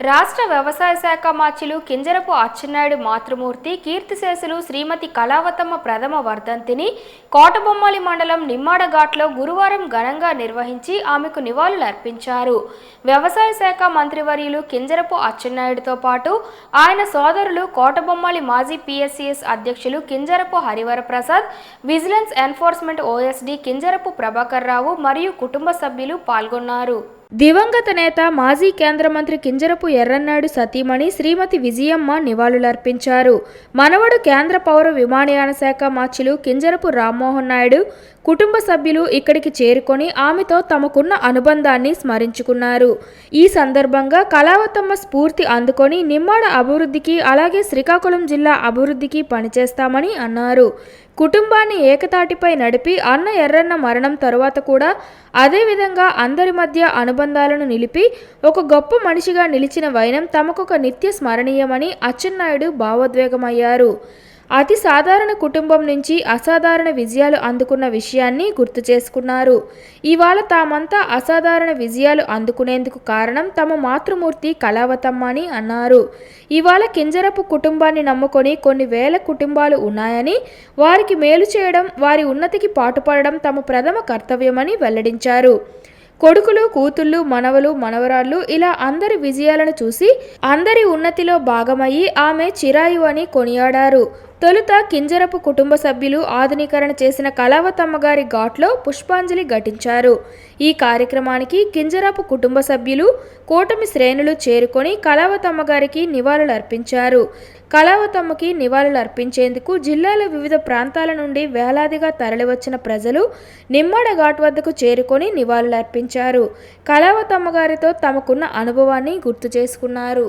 రాష్ట్ర వ్యవసాయ శాఖ మాచిలు కింజరపు అచ్చెన్నాయుడు మాతృమూర్తి కీర్తిశేషులు శ్రీమతి కళావతమ్మ ప్రథమ వర్ధంతిని కోటబొమ్మాలి మండలం నిమ్మాడఘాట్లో గురువారం ఘనంగా నిర్వహించి ఆమెకు నివాళులు అర్పించారు. వ్యవసాయ శాఖ మంత్రివర్యులు కింజరపు అచ్చెన్నాయుడుతో పాటు ఆయన సోదరులు కోటబొమ్మాలి మాజీ పిఎస్సిఎస్ అధ్యక్షులు Kinjarapu Harivaraprasad vigilance enforcement OSD Kinjarapu Prabhakar Rao మరియు కుటుంబ సభ్యులు పాల్గొన్నారు. దివంగత నేత మాజీ కేంద్ర మంత్రి కింజరపు ఎర్రన్నాడు సతీమణి శ్రీమతి విజయమ్మ నివాళులర్పించారు. మనవడు కేంద్ర పౌర విమానయాన శాఖ మాచులు కింజరపు రామ్మోహన్ నాయుడు కుటుంబ సభ్యులు ఇక్కడికి చేరుకొని ఆమెతో తమకున్న అనుబంధాన్ని స్మరించుకున్నారు. ఈ సందర్భంగా కళావతమ్మ స్ఫూర్తి అందుకొని నిమ్మాడ అభివృద్ధికి అలాగే శ్రీకాకుళం జిల్లా అభివృద్ధికి పనిచేస్తామని అన్నారు. కుటుంబాన్ని ఏకతాటిపై నడిపి అన్న ఎర్రన్న మరణం తరువాత కూడా అదేవిధంగా అందరి మధ్య అనుబంధాలను నిలిపి ఒక గొప్ప మనిషిగా నిలిచిన వైనం తమకొక నిత్య స్మరణీయమని అచ్చెన్నాయుడు భావోద్వేగమయ్యారు. అతి సాధారణ కుటుంబం నుంచి అసాధారణ విజయాలు అందుకున్న విషయాన్ని గుర్తు చేసుకున్నారు. ఇవాళ తామంతా అసాధారణ విజయాలు అందుకునేందుకు కారణం తమ మాతృమూర్తి కళావతమ్మ అని అన్నారు. ఇవాళ కింజరపు కుటుంబాన్ని నమ్ముకొని కొన్ని వేల కుటుంబాలు ఉన్నాయని వారికి మేలు చేయడం వారి ఉన్నతికి పాటుపడడం తమ ప్రథమ కర్తవ్యమని వెల్లడించారు. కొడుకులు కూతుళ్ళు మనవలు మనవరాళ్ళు ఇలా అందరి విజయాలను చూసి అందరి ఉన్నతిలో భాగమయ్యి ఆమె చిరాయు అని కొనియాడారు. తొలుత కింజరపు కుటుంబ సభ్యులు ఆధునీకరణ చేసిన కళావతమ్మగారి ఘాట్లో పుష్పాంజలి ఘటించారు. ఈ కార్యక్రమానికి కింజరపు కుటుంబ సభ్యులు కూటమి శ్రేణులు చేరుకొని కళావతమ్మగారికి నివాళులు అర్పించారు కళావతమ్మకి నివాళులు అర్పించేందుకు జిల్లాల వివిధ ప్రాంతాల నుండి వేలాదిగా తరలివచ్చిన ప్రజలు నిమ్మడ ఘాట్ వద్దకు చేరుకొని నివాళులు అర్పించారు కళావతమ్మ గారితో తమకున్న అనుభవాన్ని గుర్తు చేసుకున్నారు.